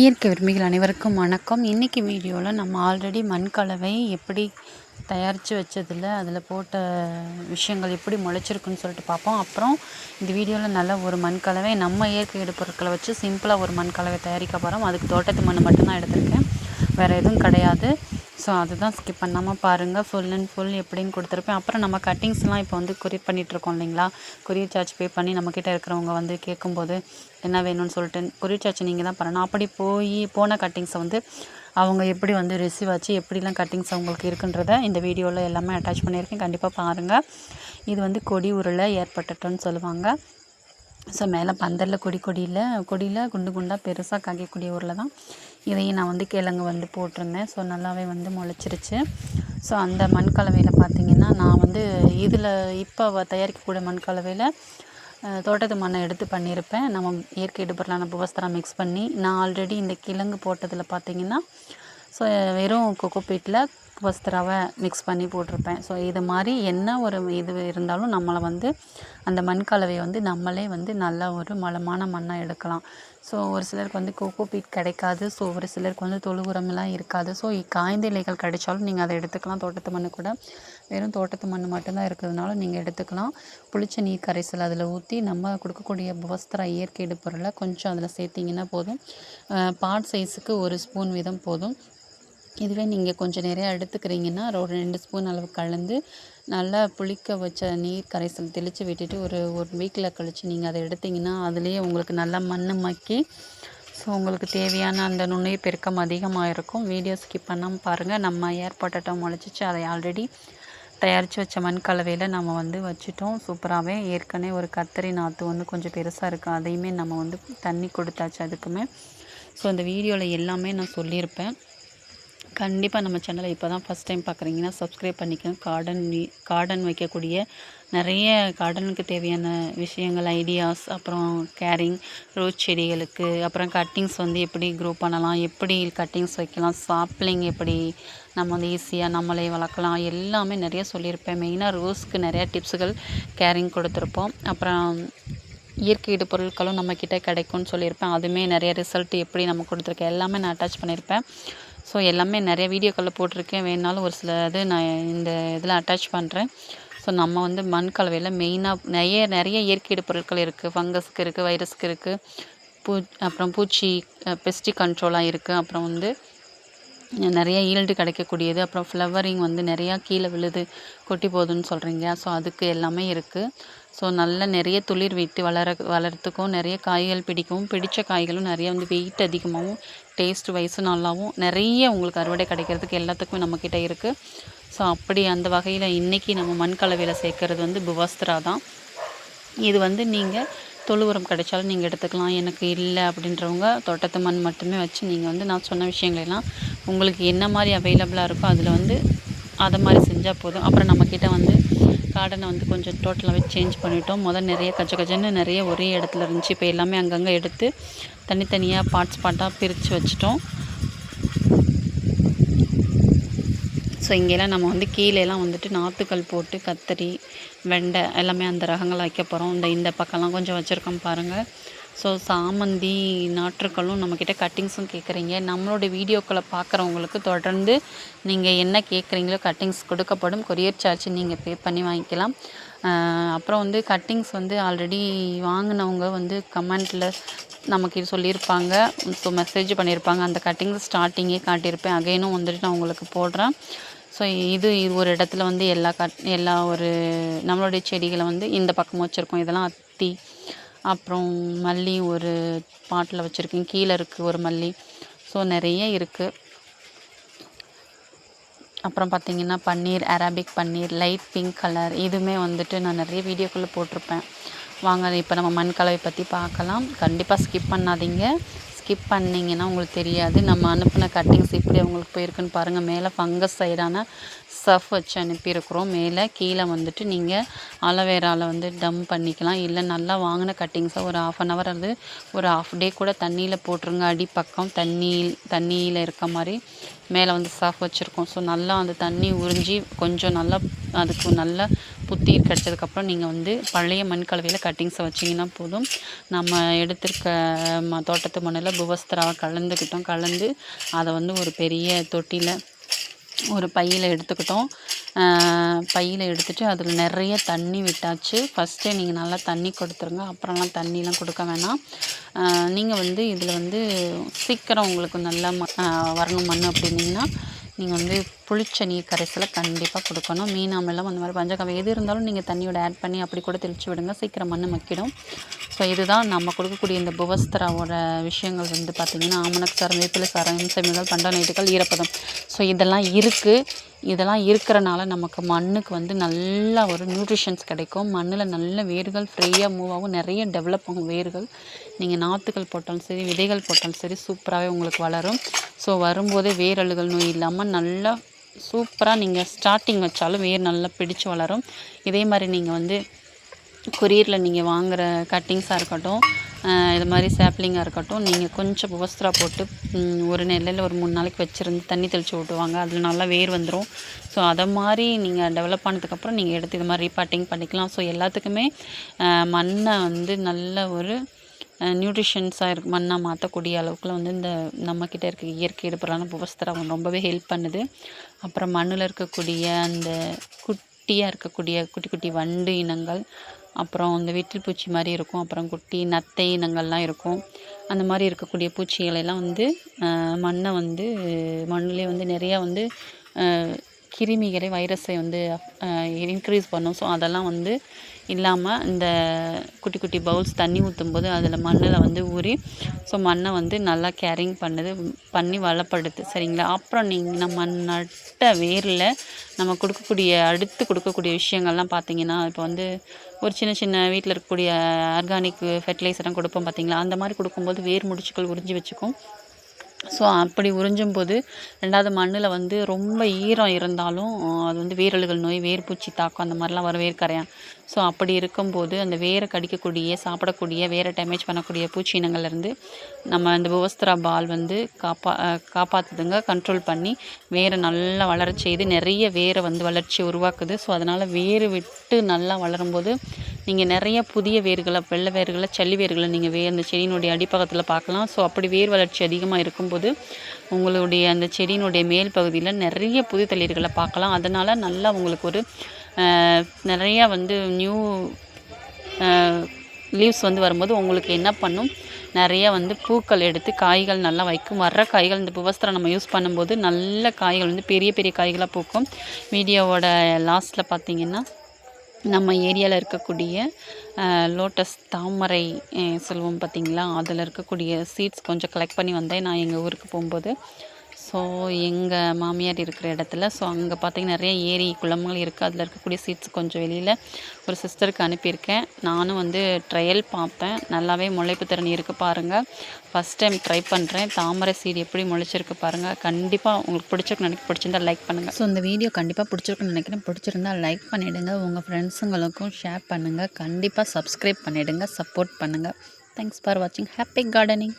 இயற்கை விரும்பிகள் அனைவருக்கும் வணக்கம். இன்றைக்கி வீடியோவில் நம்ம ஆல்ரெடி மண் கலவை எப்படி தயாரித்து வச்சதில் அதில் போட்ட விஷயங்கள் எப்படி முளைச்சிருக்குன்னு சொல்லிட்டு பார்ப்போம். அப்புறம் இந்த வீடியோவில் நல்ல ஒரு மண் கலவை நம்ம இயற்கை எடுப்பொருட்களை வச்சு சிம்பிளாக ஒரு மண் கலவை தயாரிக்க போகிறோம் அதுக்கு தோட்டத்து மண் மட்டும்தான் எடுத்திருக்கேன். வேறு எதுவும் கிடையாது. ஸோ அதுதான் ஸ்கிப் பண்ணாமல் பாருங்கள் ஃபுல் அண்ட் ஃபுல் எப்படின்னு கொடுத்துருப்பேன். அப்புறம் நம்ம கட்டிங்ஸ்லாம் இப்போ வந்து கொரியர் பண்ணிகிட்ருக்கோம் இல்லைங்களா? கொரியர் சார்ஜ் பே பண்ணி நம்மக்கிட்ட இருக்கிறவங்க வந்து கேட்கும்போது என்ன வேணும்னு சொல்லிட்டு கொரியர் சார்ஜ் நீங்கள் தான் பண்ணணும். அப்படி போய் போன கட்டிங்ஸை வந்து அவங்க எப்படி வந்து ரிசீவ் ஆச்சு எப்படிலாம் கட்டிங்ஸ் அவங்களுக்கு இருக்குன்றத இந்த வீடியோவில் எல்லாமே அட்டாச் பண்ணியிருக்கேன். கண்டிப்பாக பாருங்கள் இது வந்து கொடி உருளை ஏற்பட்டுட்டோன்னு சொல்லுவாங்க. ஸோ மேலே பந்தரில் கொடி கொடியில் கொடியில் குண்டு குண்டாக பெருசாக காய்க்கக்கூடிய ஊரில் தான். இதையும் நான் வந்து கிழங்கு வந்து போட்டிருந்தேன். ஸோ நல்லாவே வந்து முளைச்சிருச்சு. ஸோ அந்த மண் கலவையில் பார்த்திங்கன்னா நான் வந்து இதில் இப்போ தயாரிக்கக்கூடிய மண் கலவையில் தோட்டத்து மண்ணை எடுத்து பண்ணியிருப்பேன். நம்ம இயற்கை இடுபொருளான புவஸ்தரா மிக்ஸ் பண்ணி நான் ஆல்ரெடி இந்த கிழங்கு போட்டதில் பார்த்திங்கன்னா ஸோ வெறும் கொக்கோபீட்டில் வஸ்திராவை மிக்ஸ் பண்ணி போட்டிருப்பேன். ஸோ இது மாதிரி என்ன ஒரு இது இருந்தாலும் நம்மளை வந்து அந்த மண் கலவையை வந்து நம்மளே வந்து நல்ல ஒரு மலமான மண்ணாக எடுக்கலாம். ஸோ ஒரு சிலருக்கு வந்து கோகோ பீட் கிடைக்காது. ஸோ ஒரு சிலருக்கு வந்து தொழு உரமெல்லாம் இருக்காது. ஸோ காய்ந்த இலைகள் கிடைச்சாலும் நீங்கள் அதை எடுத்துக்கலாம். தோட்டத்து மண் கூட வெறும் தோட்டத்து மண் மட்டும்தான் இருக்கிறதுனால நீங்கள் எடுத்துக்கலாம். புளிச்ச நீர் கரைசல் அதில் ஊற்றி நம்ம கொடுக்கக்கூடிய புவஸ்திர இயற்கை பொருளை கொஞ்சம் அதில் சேர்த்திங்கன்னா போதும். பாட் சைஸுக்கு ஒரு ஸ்பூன் வீதம் போதும். இதுவே நீங்கள் கொஞ்சம் நிறையா எடுத்துக்கிறீங்கன்னா ஒரு ரெண்டு ஸ்பூன் அளவு கலந்து நல்லா புளிக்க வச்ச நீர் கரைசல் தெளித்து விட்டுட்டு ஒரு ஒரு வீக்கில் கழித்து நீங்கள் அதை எடுத்திங்கன்னா அதுலேயே உங்களுக்கு நல்லா மண் மக்கி ஸோ உங்களுக்கு தேவையான அந்த நுண்ணுயிர் பெருக்கம் அதிகமாக இருக்கும். வீடியோ ஸ்கிப் பண்ணாமல் பாருங்கள் நம்ம ஏர்போட்டட்டோ முளைச்சிச்சு. அதை ஆல்ரெடி தயாரித்து வச்ச மண் கலவையில் நம்ம வந்து வச்சுட்டோம். சூப்பராகவே ஏற்கனவே ஒரு கத்தரி நாற்று வந்து கொஞ்சம் பெருசாக இருக்குது அதையுமே நம்ம வந்து தண்ணி கொடுத்தாச்சு அதுக்குமே. ஸோ அந்த வீடியோவில் எல்லாமே நான் சொல்லியிருப்பேன். கண்டிப்பாக நம்ம சேனலை இப்போ தான் ஃபஸ்ட் டைம் பார்க்குறீங்கன்னா சப்ஸ்கிரைப் பண்ணிக்கோங்க. கார்டன் கார்டன் வைக்கக்கூடிய நிறைய கார்டனுக்கு தேவையான விஷயங்கள் ஐடியாஸ் அப்புறம் கேரிங் ரோஸ் செடிகளுக்கு அப்புறம் கட்டிங்ஸ் வந்து எப்படி க்ரோ பண்ணலாம் எப்படி கட்டிங்ஸ் வைக்கலாம் சாப்ளிங் எப்படி நம்ம வந்து ஈஸியாக நம்மளே வளர்க்கலாம் எல்லாமே நிறைய சொல்லியிருப்பேன். மெயினாக ரோஸ்க்கு நிறையா டிப்ஸுகள் கேரிங் கொடுத்துருப்போம். அப்புறம் இயற்கை பொருட்களும் நம்மக்கிட்ட கிடைக்கும்னு சொல்லியிருப்பேன். அதுவுமே நிறைய ரிசல்ட் எப்படி நம்ம கொடுத்துருக்கேன் எல்லாமே நான் அட்டாச் பண்ணியிருப்பேன். ஸோ எல்லாமே நிறைய வீடியோக்களில் போட்டிருக்கேன். வேணாலும் ஒரு சில இது நான் இந்த இதில் அட்டாச் பண்ணுறேன் ஸோ நம்ம வந்து மண் கலவையில் மெயினாக நிறைய நிறைய இயற்கை பொருட்கள் இருக்குது ஃபங்கஸ்க்கு இருக்குது வைரஸ்க்கு இருக்குது பூ அப்புறம் பூச்சி பெஸ்டி கண்ட்ரோலாக இருக்குது அப்புறம் வந்து நிறைய ஈல்டு கிடைக்கக்கூடியது. அப்புறம் ஃப்ளவரிங் வந்து நிறையா கீழே விழுது கொட்டி போகுதுன்னு சொல்கிறீங்க ஸோ அதுக்கு எல்லாமே இருக்குது ஸோ நல்ல நிறைய துளிர் விட்டு வளர வளர்த்துக்கும் நிறைய காய்கள் பிடிக்கும். பிடித்த காய்களும் நிறைய வந்து வெயிட் அதிகமாகவும் டேஸ்ட் வைஸு நல்லாவும் நிறைய உங்களுக்கு அறுவடை கிடைக்கிறதுக்கு எல்லாத்துக்குமே நம்மக்கிட்ட இருக்குது ஸோ அப்படி அந்த வகையில் இன்றைக்கி நம்ம மண் கலவையில் சேர்க்குறது வந்து புவஸ்திரா தான். இது வந்து நீங்கள் தொழு உரம் கிடைச்சாலும் நீங்கள் எடுத்துக்கலாம். எனக்கு இல்லை அப்படின்றவங்க தோட்டத்து மண் மட்டுமே வச்சு நீங்கள் வந்து நான் சொன்ன விஷயங்களெல்லாம் உங்களுக்கு என்ன மாதிரி அவைலபிளாக இருக்கோ அதில் வந்து அதை மாதிரி செஞ்சால் போதும். அப்புறம் நம்மக்கிட்ட வந்து கார்டனை வந்து கொஞ்சம் டோட்டலாகவே சேஞ்ச் பண்ணிட்டோம். முதல் நிறைய கச்ச கச்சன்னு நிறைய ஒரே இடத்துல இருந்துச்சு. இப்போ எல்லாமே அங்கங்கே எடுத்து தனித்தனியாக பார்ட்ஸ் பார்ட்டாக பிரித்து வச்சுட்டோம். ஸோ இங்கெல்லாம் நம்ம வந்து கீழேலாம் வந்துட்டு நாற்றுக்கல் போட்டு கத்தரி வெண்டை எல்லாமே அந்த ரகங்கள் வைக்க போகிறோம் இந்த இந்த பக்கம்லாம் கொஞ்சம் வச்சுருக்கோம் பாருங்கள் ஸோ சாமந்தி நாற்றுக்களும் நம்மக்கிட்ட கட்டிங்ஸும் கேட்குறீங்க நம்மளோட வீடியோக்களை பார்க்குறவங்களுக்கு தொடர்ந்து நீங்கள் என்ன கேட்குறீங்களோ கட்டிங்ஸ் கொடுக்கப்படும். கொரியர் சார்ஜ் நீங்கள் பே பண்ணி வாங்கிக்கலாம். அப்புறம் வந்து கட்டிங்ஸ் வந்து ஆல்ரெடி வாங்கினவங்க வந்து கமெண்ட்டில் நமக்கு இது சொல்லியிருப்பாங்க. ஸோ மெசேஜ் பண்ணியிருப்பாங்க. அந்த கட்டிங்ஸ் ஸ்டார்டிங்கே காட்டியிருப்பேன். அகைனும் வந்துட்டு நான் உங்களுக்கு போடுறேன். ஸோ இது இது ஒரு இடத்துல வந்து எல்லா கட் எல்லா ஒரு நம்மளுடைய செடிகளை வந்து இந்த பக்கம் வச்சுருக்கோம். இதெல்லாம் அத்தி அப்புறம் மல்லி ஒரு பாட்டில் வச்சுருக்கேன். கீழே இருக்குது ஒரு மல்லி. ஸோ நிறைய இருக்குது அப்புறம் பார்த்திங்கன்னா பன்னீர் அரபிக் பன்னீர் லைட் பிங்க் கலர் இதுவுமே வந்துட்டு நான் நிறைய வீடியோக்குள்ளே போட்டிருப்பேன். வாங்க இப்போ நம்ம மண் கலவை பற்றி பார்க்கலாம். கண்டிப்பாக ஸ்கிப் பண்ணாதீங்க. ஸ்கிப் பண்ணிங்கன்னா உங்களுக்கு தெரியாது. நம்ம அனுப்பின கட்டிங்ஸ் இப்படி அவங்களுக்கு போயிருக்குன்னு பாருங்கள் மேலே ஃபங்கஸ் சைடான சர்ஃப் வச்சு அனுப்பியிருக்கிறோம். மேலே கீழே வந்துட்டு நீங்கள் அலவேராவில் வந்து டம் பண்ணிக்கலாம். இல்லை நல்லா வாங்கின கட்டிங்ஸை ஒரு ஆஃப் அன் ஹவர் அது ஒரு ஆஃப் டே கூட தண்ணியில் போட்டுருங்க. அடிப்பக்கம் தண்ணி தண்ணியில் இருக்க மாதிரி மேலே வந்து சர்ஃப் வச்சுருக்கோம். ஸோ நல்லா அந்த தண்ணி உறிஞ்சி கொஞ்சம் நல்லா அதுக்கு நல்லா புத்தீர் கிடச்சதுக்கப்புறம் நீங்கள் வந்து பழைய மண் கலவையில் கட்டிங்ஸை வச்சிங்கன்னா போதும். நம்ம எடுத்திருக்க ம தோட்டத்து மண்ணில் புவஸ்திராவை கலந்துக்கிட்டோம். கலந்து அதை வந்து ஒரு பெரிய தொட்டியில் ஒரு பையில் எடுத்துக்கிட்டோம். பையில் எடுத்துட்டு அதில் நிறைய தண்ணி விட்டாச்சு. ஃபஸ்ட்டே நீங்கள் நல்லா தண்ணி கொடுத்துருங்க. அப்புறம்லாம் தண்ணிலாம் கொடுக்க வேணாம். நீங்கள் வந்து இதில் வந்து சீக்கிரம் உங்களுக்கு நல்லா ம வரணும் மண் அப்படின்னீங்கன்னா நீங்கள் வந்து புளிச்ச நீர் கரைசலை கண்டிப்பாக கொடுக்கணும். மீனாமெல்லாம் அந்த மாதிரி பஞ்சகாவியம். எது இருந்தாலும் நீங்கள் தண்ணியோட ஆட் பண்ணி அப்படி கூட தெளித்து விடுங்க. சீக்கிரம் மண் மக்கிடும். ஸோ இதுதான் நம்ம கொடுக்கக்கூடிய இந்த புவஸ்தராவோட விஷயங்கள் வந்து பார்த்திங்கன்னா ஆமணக்கு சாரம் வேப்பிலை சாரம் இம்சமிகள் பண்டாநைட்டுகள் ஈரப்பதம். ஸோ இதெல்லாம் இருக்குது இதெல்லாம் இருக்கிறனால நமக்கு மண்ணுக்கு வந்து நல்லா ஒரு நியூட்ரிஷன்ஸ் கிடைக்கும். மண்ணில் நல்ல வேர்கள் ஃப்ரீயாக மூவ் ஆகும். நிறைய டெவலப் ஆகும் வேர்கள். நீங்கள் நாற்றுகள் போட்டாலும் சரி விதைகள் போட்டாலும் சரி சூப்பராகவே உங்களுக்கு வளரும். ஸோ வரும்போதே வேரழுகல் நோய் இல்லாமல் நல்லா சூப்பராக நீங்கள் ஸ்டார்டிங் வச்சாலும் வேர் நல்லா பிடிச்சு வளரும். இதே மாதிரி நீங்கள் வந்து கொரியரில் நீங்கள் வாங்குகிற கட்டிங்ஸாக இருக்கட்டும் இது மாதிரி சாப்ளிங்காக இருக்கட்டும் நீங்கள் கொஞ்சம் புவஸ்திரா போட்டு ஒரு நெல்லில் ஒரு மூணு நாளைக்கு வச்சுருந்து தண்ணி தெளித்து விட்டுவாங்க அதில் நல்லா வேர் வந்துடும் ஸோ அதை மாதிரி நீங்கள் டெவலப் ஆனதுக்கப்புறம் நீங்கள் எடுத்து இது மாதிரி ரீபாட்டிங் பண்ணிக்கலாம். ஸோ எல்லாத்துக்குமே மண்ணை வந்து நல்ல ஒரு நியூட்ரிஷன்ஸாக இருக்கு. மண்ணாக மாற்றக்கூடிய அளவுக்குலாம் வந்து இந்த நம்மக்கிட்ட இருக்க இயற்கை எடுப்புறான புவஸ்திரா ரொம்பவே ஹெல்ப் பண்ணுது. அப்புறம் மண்ணில் இருக்கக்கூடிய அந்த குட் குட்டியாக இருக்கக்கூடிய குட்டி குட்டி வண்டு இனங்கள் அப்புறம் இந்த வெற்றில் பூச்சி மாதிரி இருக்கும். அப்புறம் குட்டி நத்தை இனங்கள்லாம் இருக்கும். அந்த மாதிரி இருக்கக்கூடிய பூச்சிகளெல்லாம் வந்து மண்ணை வந்து மண்ணிலே வந்து நிறையா வந்து கிருமிகளை வைரஸை வந்து இன்க்ரீஸ் பண்ணும். ஸோ அதெல்லாம் வந்து இல்லாமல் இந்த குட்டி குட்டி பவுல்ஸ் தண்ணி ஊற்றும் போது அதில் மண்ணில் வந்து ஊறி ஸோ மண்ணை வந்து நல்லா கேரிங் பண்ணுது பண்ணி வளப்படுது. சரிங்களா? அப்புறம் நீங்கள் நம்ம நட்ட வேரில் நம்ம கொடுக்கக்கூடிய அடுத்து கொடுக்கக்கூடிய விஷயங்கள்லாம் பார்த்தீங்கன்னா இப்போ வந்து ஒரு சின்ன சின்ன வீட்டில் இருக்கக்கூடிய ஆர்கானிக் ஃபெர்டிலைசர்லாம் கொடுப்போம் பார்த்தீங்களா அந்த மாதிரி கொடுக்கும்போது வேர் முடிச்சுக்கள் உறிஞ்சி வச்சுக்கும். ஸோ அப்படி உறிஞ்சும் போது ரெண்டாவது மண்ணில் வந்து ரொம்ப ஈரம் இருந்தாலும் அது வந்து வேரழுகல் நோய் வேர்பூச்சி தாக்கம் அந்த மாதிரிலாம் வரும் வேர்க்கரையான். ஸோ அப்படி இருக்கும்போது அந்த வேரை கடிக்கக்கூடிய சாப்பிடக்கூடிய வேரை டேமேஜ் பண்ணக்கூடிய பூச்சி இனங்கள்லேருந்து நம்ம அந்த புவஸ்திரா பால் வந்து காப்பா காப்பாற்றுதுங்க கண்ட்ரோல் பண்ணி வேரை நல்லா வளர செய்து நிறைய வேரை வந்து வளர்ச்சி உருவாக்குது. ஸோ அதனால் வேர் விட்டு நல்லா வளரும்போது நீங்கள் நிறைய புதிய வேர்களை வெள்ளை வேர்களை சல்லி வேர்களை நீங்கள் வே அந்த செடியினுடைய அடிப்பக்கத்தில் பார்க்கலாம். ஸோ அப்படி வேர் வளர்ச்சி அதிகமாக இருக்கும்போது உங்களுடைய அந்த செடியினுடைய மேல் பகுதியில் நிறைய புது தளிர்களை பார்க்கலாம். அதனால் நல்லா உங்களுக்கு ஒரு நிறையா வந்து நியூ லீவ்ஸ் வந்து வரும்போது உங்களுக்கு என்ன பண்ணும்? நிறைய வந்து பூக்கள் எடுத்து காய்கள் நல்லா வைக்கும். வர்ற காய்கள் இந்த புவஸ்திரம் நம்ம யூஸ் பண்ணும்போது நல்ல காய்கள் வந்து பெரிய பெரிய காய்களாக பூக்கும். வீடியோவோட லாஸ்ட்டில் பார்த்திங்கன்னா நம்ம ஏரியாவில் இருக்கக்கூடிய லோட்டஸ் தாமரை சொல்லுவோம் பார்த்திங்களா அதில் இருக்கக்கூடிய சீட்ஸ் கொஞ்சம் கலெக்ட் பண்ணி வந்தேன். நான் எங்கள் ஊருக்கு போகும்போது. ஸோ எங்கள் மாமியார் இருக்கிற இடத்துல ஸோ அங்கே பார்த்திங்கன்னா நிறைய ஏரி குளங்கள் இருக்குது அதில் இருக்கக்கூடிய சீட்ஸ் கொஞ்சம் வெளியில் ஒரு சிஸ்டருக்கு அனுப்பியிருக்கேன். நானும் வந்து ட்ரையல் பார்ப்பேன் நல்லாவே முளைப்பு திறன் இருக்குது பாருங்கள் ஃபஸ்ட் டைம் ட்ரை பண்ணுறேன் தாமரை சீடு எப்படி முளைச்சிருக்கு பாருங்கள் கண்டிப்பாக உங்களுக்கு பிடிச்சிருக்கு நினைக்க பிடிச்சிருந்தா லைக் பண்ணுங்கள் ஸோ இந்த வீடியோ கண்டிப்பாக பிடிச்சிருக்குன்னு நினைக்கிறேன். பிடிச்சிருந்தா லைக் பண்ணிவிடுங்க உங்கள் ஃப்ரெண்ட்ஸுங்களுக்கும் ஷேர் பண்ணுங்கள் கண்டிப்பாக சப்ஸ்கிரைப் பண்ணிவிடுங்க சப்போர்ட் பண்ணுங்கள் தேங்க்ஸ் ஃபார் வாட்சிங் ஹாப்பி கார்டனிங்